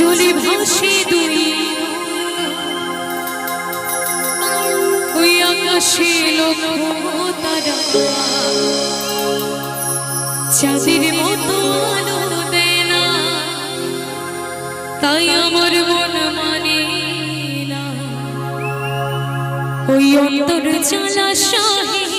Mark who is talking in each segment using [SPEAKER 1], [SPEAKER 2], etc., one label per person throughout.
[SPEAKER 1] ভাসে দুই। ওই আকাশে লক্ষ্য তারা। চাঁদের মতো আলো দেয় না। তাই আমার মন মানে না। ওই অন্তর জ্বালা শাহে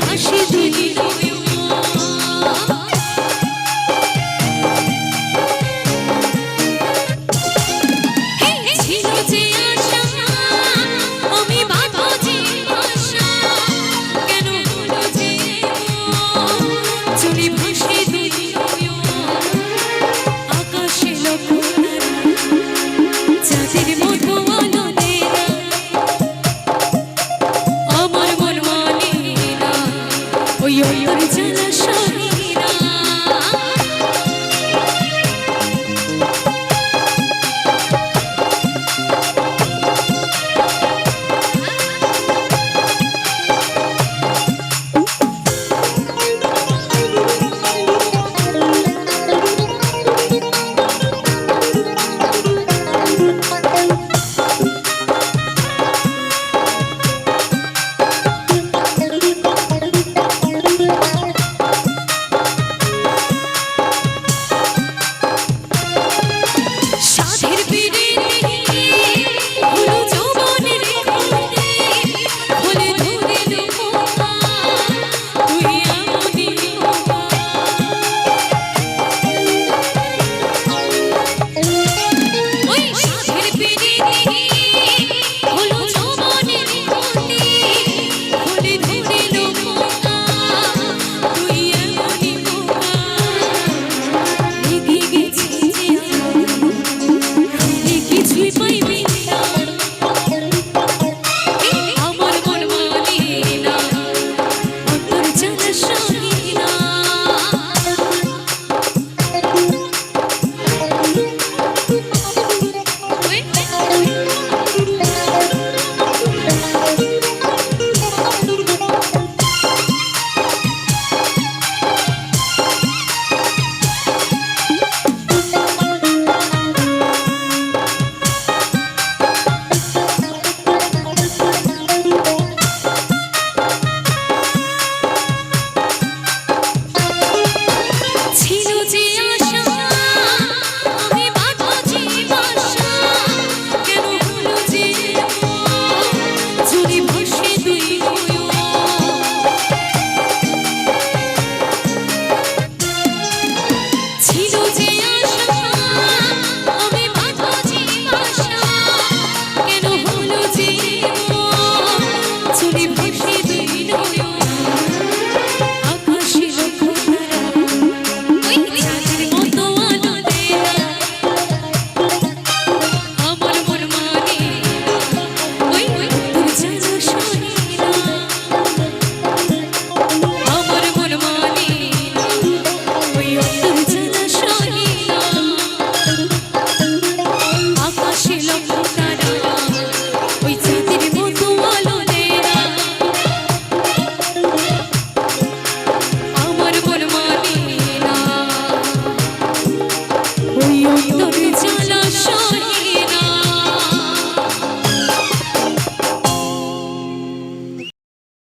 [SPEAKER 1] ভাসে দিলি। International.